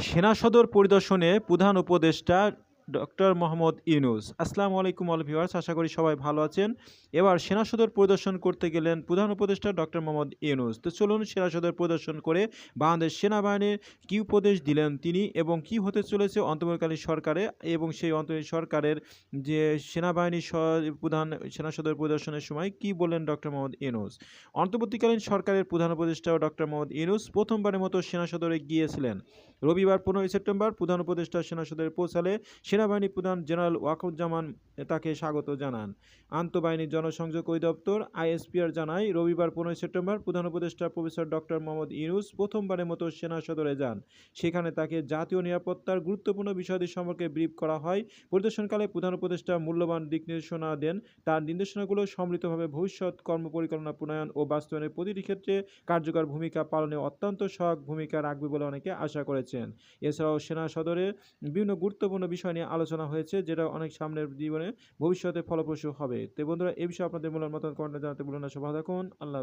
সেনা সদর পরিদর্শনে প্রধান উপদেষ্টা ডক্টর মোহাম্মদ ইউনুস। আসসালামু আলাইকুম অল ভিউয়ার্স, আশা করি সবাই ভালো আছেন। এবার সেনা সদর পরিদর্শন করতে গেলেন প্রধান উপদেষ্টা ডক্টর মোহাম্মদ ইউনুস। তো চলুন সেনা সদর পরিদর্শন করে বাংলাদেশ সেনাবাহিনীর কী উপদেশ দিলেন তিনি এবং কি হতে চলেছে অন্তর্বর্তীকালীন সরকারে এবং সেই অন্তরীণ সরকারের যে সেনাবাহিনী প্রধান সেনা সদর পরিদর্শনের সময় কি বললেন ডক্টর মোহাম্মদ ইউনুস? অন্তর্বর্তীকালীন সরকারের প্রধান উপদেষ্টা ডক্টর মোহাম্মদ ইউনুস প্রথমবারের মতো সেনা সদরে গিয়েছিলেন। রবিবার পনেরোই সেপ্টেম্বর প্রধান উপদেষ্টা সেনা সদরে পৌঁছালে সেনাবাহিনী প্রধান জেনারেল ওয়াকুজ্জামান তাকে স্বাগত জানান। আন্তঃবাহিনী জনসংযোগ অধিদপ্তর আইএসপিআর জানায়, রবিবার পনেরোই সেপ্টেম্বর প্রধান উপদেষ্টা প্রফেসর ডক্টর মোহাম্মদ ইউনুস প্রথমবারের মতো সেনা সদরে যান। সেখানে তাকে জাতীয় নিরাপত্তার গুরুত্বপূর্ণ বিষয়াদি সম্পর্কে ব্রিফ করা হয়। পরিদর্শনকালে প্রধান উপদেষ্টা মূল্যবান দিক নির্দেশনা দেন। তার নির্দেশনাগুলো সম্মিলিতভাবে ভবিষ্যৎ কর্মপরিকল্পনা প্রণয়ন ও বাস্তবায়নের প্রতিটি ক্ষেত্রে কার্যকর ভূমিকা পালনে অত্যন্ত সহায়ক ভূমিকা রাখবে বলে অনেকে আশা করেছেন। এছাড়াও সেনা সদরে বিভিন্ন গুরুত্বপূর্ণ বিষয় নিয়ে আলোচনা হয়েছে, যেটা অনেক সামনের জীবনে ভবিষ্যতে ফলপ্রসূ হবে তো বন্ধুরা এই বিষয়ে আপনাদের মূল্যের মতন কমেন্টে জানাতে বলুন না সবাই থাকুন, আল্লাহ।